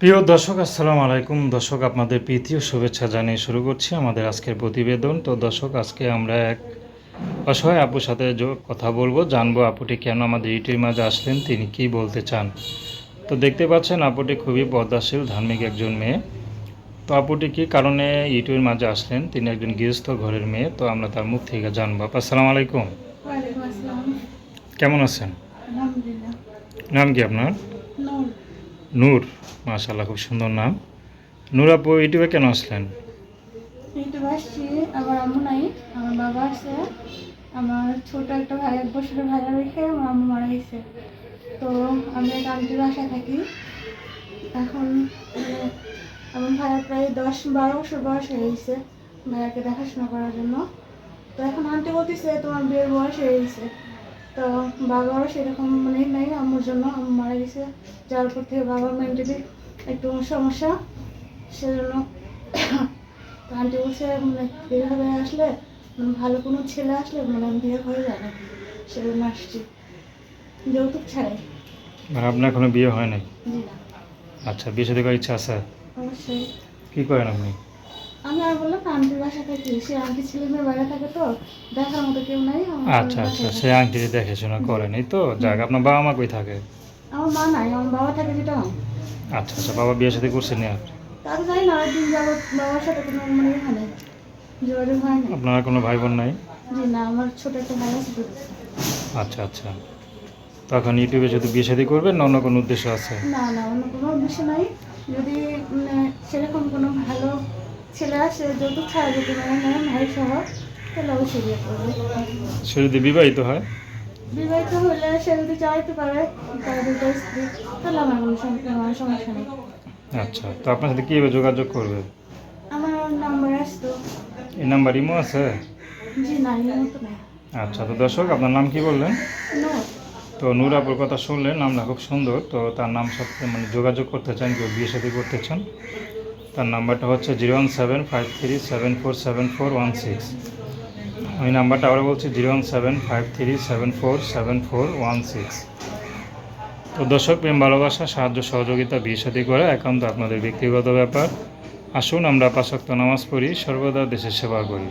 প্রিয় দর্শক আসসালামু আলাইকুম। দর্শক আপনাদের প্রীতি ও শুভেচ্ছা জানিয়ে শুরু করছি আমাদের আজকের প্রতিবেদন। তো দর্শক আজকে আমরা এক অসহায় আপুর সাথে কথা বলব। জানব আপুটি কেন আমাদের ইউটিউবের মাঝে আসলেন তিনি কি বলতে চান? তো দেখতে পাচ্ছেন আপুটি খুবই পদ্মাশীল ধার্মিক একজন মেয়ে। তো আপুটি কি কারণে ইউটিউবের মাঝে আসলেন? তিনি একজন গৃহস্থ ঘরের মেয়ে। তো আমরা তার মুখ থেকে জানব। আপা আসসালামু আলাইকুম। কেমন আছেন? নাম কি আপনার? নূর মাশাল্লাহ খুব সুন্দর নাম। নূর আপু, ইউটিউবে কেন আসলেন? ইউটিউব আসছি, আমার আম্মু নাই, আমার বাবা আছে, আমার ছোট একটা ভাই, এক বছরের ভাইয়া রেখে আমার আম্মু মারা গেছে। তো আমি এক আন্টির বাসায় থাকি। এখন, আমার ভাইয়া প্রায় দশ বারো বছর বয়স হয়ে গেছে ভাইয়াকে দেখাশোনা করার জন্য। তো এখন আন্টি বলতেছে, তোমার বিয়ের বয়স হয়ে গেছে। তো বাবারও সেরকম মানে নাই আম্মুর জন্য। আম্মু মারা গেছে যার পর থেকে বাবার মেন্টালি একটু সমস্যা সেজন্য আন্টি বলছে মানে এইভাবে আসলে মানে ভালো কোনো ছেলে আসলে মানে বিয়ে হয়ে না সেজন্য আসছি। যৌতুক ছাড়াই। মানে আপনার কোনো বিয়ে হয় নাই? আচ্ছা বিয়ে সাথে করার ইচ্ছা আছে? অবশ্যই। কি করেন আপনি? আমি আর বললাম আন্টির বাসা থাকি। সে আন্টি ছেলে মেয়ের বাইরে থাকে তো দেখার মতো কেউ নাই আচ্ছা আচ্ছা সে আংটি দেখাশোনা করেন এই তো। যাক আপনার বাবা মা কই থাকে? আমার মা নাই আমার বাবা থাকে যেটা। আচ্ছা আচ্ছা বাবা বিয়ে সাথে করছেন আর? তাকে জানি না দিন যাবত বাবার সাথে কোনো মানে এখানে যোগাযোগ হয় না আপনার কোনো ভাই বোন নাই? জি না আমার ছোট একটা ভাই আছে আচ্ছা আচ্ছা। তখন ইউটিউবে শুধু বিয়ে সাথে করবেন না অন্য কোনো উদ্দেশ্য আছে? না না অন্য কোনো উদ্দেশ্য নাই। যদি মানে সেরকম কোনো ভালো ছেলে আসে যৌতুক ছাড়া যদি মানে নেন ভাই সহ করবে। সে যদি বিবাহিত হয়? বিবাহিত হলে সে যদি চাইতে পারে তার দুটো স্ত্রী তাহলে আমার কোনো সম- সমস্যা নেই। আচ্ছা তো আপনার সাথে কীভাবে যোগাযোগ করবে? আমার নাম্বার আসতো এই নাম্বার ইমো আছে? জি না মতো না আচ্ছা তো দর্শক আপনার নাম কি বললেন? তো নূর আপুর কথা শুনলেন নামটা খুব সুন্দর তো তার নাম সাথে মানে যোগাযোগ করতে চান কেউ বিয়ে সাথে করতে চান। তার নাম্বারটা হচ্ছে zero one seven five three seven four seven four one six. আমি নাম্বারটা আবার বলছি, zero one seven five three seven four seven four one six. তো দর্শক, প্রেম, ভালোবাসা, সাহায্য, সহযোগিতা, বিয়ে সাথী করা একান্ত আপনাদের ব্যক্তিগত ব্যাপার। আসুন, আমরা পাশাক্ত নামাজ পড়ি, সর্বদা দেশের সেবা করি।